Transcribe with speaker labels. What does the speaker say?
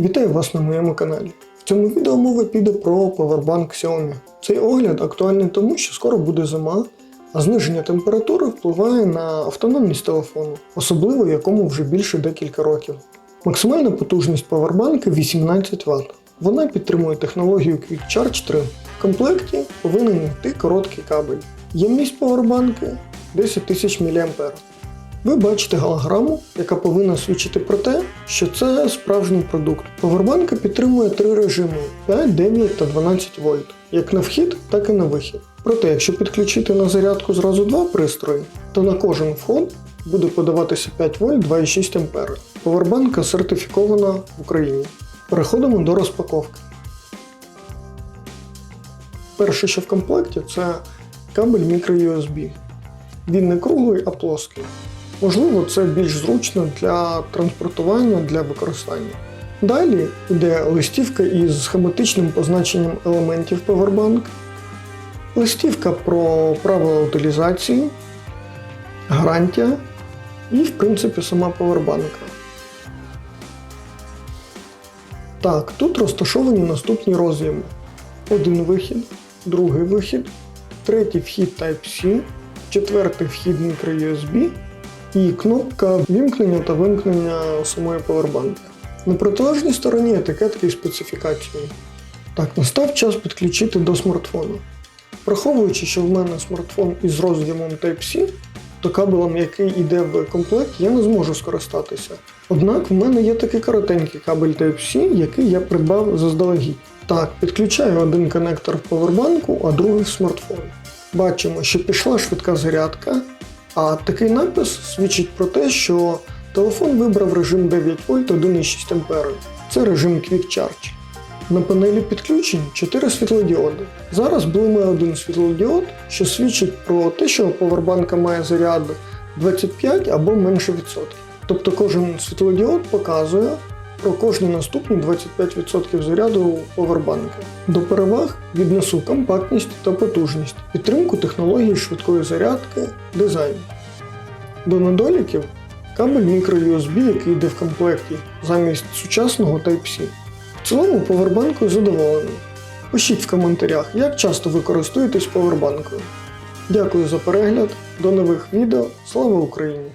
Speaker 1: Вітаю вас на моєму каналі. В цьому відео мова піде про павербанк Xiaomi. Цей огляд актуальний тому, що скоро буде зима, а зниження температури впливає на автономність телефону, особливо якому вже більше декілька років. Максимальна потужність павербанка 18 Вт. Вона підтримує технологію Quick Charge 3. В комплекті повинен йти короткий кабель. Ємність павербанки 10 тисяч мА. Ви бачите голограму, яка повинна свідчити про те, що це справжній продукт. Повербанка підтримує три режими 5, 9 та 12 вольт, як на вхід, так і на вихід. Проте, якщо підключити на зарядку зразу два пристрої, то на кожен вход буде подаватися 5 вольт 2,6 А. Повербанка сертифікована в Україні. Переходимо до розпаковки. Перше, що в комплекті, це кабель microUSB. Він не круглий, а плоский. Можливо, це більш зручно для транспортування для використання. Далі йде листівка із схематичним позначенням елементів Powerbank, листівка про правила утилізації, гарантія і, в принципі, сама повербанка. Так, тут розташовані наступні роз'єми. Один вихід, другий вихід, третій вхід Type-C, четвертий вхід microUSB і кнопка вімкнення та вимкнення самої повербанки. На протилежній стороні етикетки і специфікації. Так, настав час підключити до смартфону. Враховуючи, що в мене смартфон із роз'ємом Type-C, то кабелем, який йде в комплект, я не зможу скористатися. Однак в мене є такий коротенький кабель Type-C, який я придбав заздалегідь. Так, підключаю один коннектор в повербанку, а другий в смартфон. Бачимо, що пішла швидка зарядка, а такий напис свідчить про те, що телефон вибрав режим 9 вольт 1,6 А. Це режим Quick Charge. На панелі підключень 4 світлодіоди. Зараз блимає один світлодіод, що свідчить про те, що повербанка має заряд 25 або менше відсотків. Тобто кожен світлодіод показує про кожні наступні 25% заряду повербанка. До переваг віднесу компактність та потужність, підтримку технології швидкої зарядки, дизайн. До недоліків кабель microUSB, який йде в комплекті замість сучасного Type-C. В цілому повербанкою задоволений. Пишіть в коментарях, як часто ви користуєтесь повербанкою. Дякую за перегляд, до нових відео. Слава Україні!